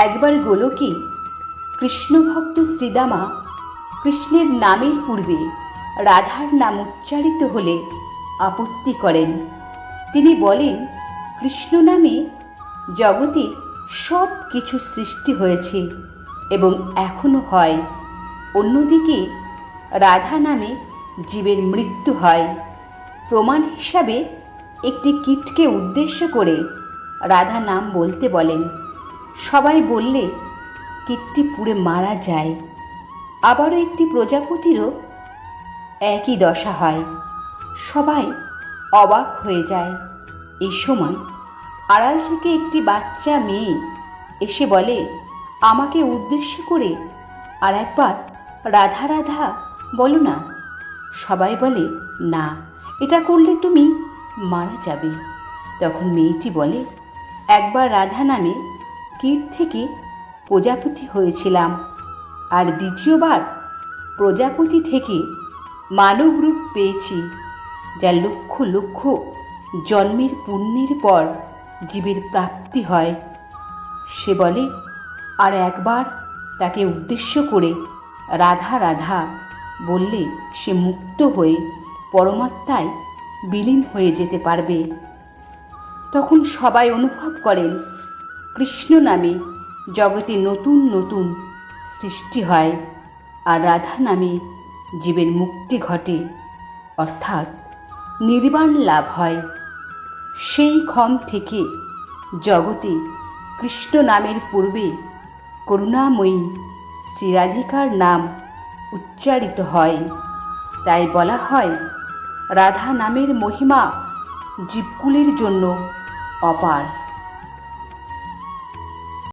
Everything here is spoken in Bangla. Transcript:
একবার গোলকে কৃষ্ণ ভক্ত শ্রীদামা কৃষ্ণের নামের পূর্বে রাধার নাম উচ্চারিত হলে আপত্তি করেন। তিনি বলেন, কৃষ্ণ নামে জগতে সব কিছু সৃষ্টি হয়েছে এবং এখনও হয়। অন্যদিকে রাধা নামে জীবের মৃত্যু হয়। প্রমাণ হিসাবে একটি কীটকে উদ্দেশ্য করে রাধা নাম বলতে বলেন। সবাই বললে কীটটি পুড়ে মারা যায়। আবারও একটি প্রজাপতিরও একই দশা হয়। সবাই অবাক হয়ে যায়। এই সময় আড়াল থেকে একটি বাচ্চা মেয়ে এসে বলে, আমাকে উদ্দেশ্য করে আর একবার রাধা রাধা বলো না। সবাই বলে, না, এটা করলে তুমি মারা যাবে। তখন মেয়েটি বলে, একবার রাধা নামে কীট থেকে প্রজাপতি হয়েছিলাম। আর দ্বিতীয়বার প্রজাপতি থেকে মানব রূপ পেয়েছি, যা লক্ষ লক্ষ জন্মের পুণ্যের পর জীবের প্রাপ্তি হয়। সে বলে, আর একবার তাকে উদ্দেশ্য করে রাধা রাধা বললে সে মুক্ত হয়ে পরমাত্মায় বিলীন হয়ে যেতে পারবে। তখন সবাই অনুভব করেন কৃষ্ণ নামে জগতে নতুন নতুন সৃষ্টি হয় আর রাধা নামে জীবের মুক্তি ঘটে, অর্থাৎ নির্বাণ লাভ হয়। সেই ক্ষম থেকে জগতে কৃষ্ণ নামের পূর্বে করুণাময়ী শ্রীরাধিকার নাম উচ্চারিত হয়। তাই বলা হয়, রাধা নামের মহিমা জীবকুলের জন্য অপার।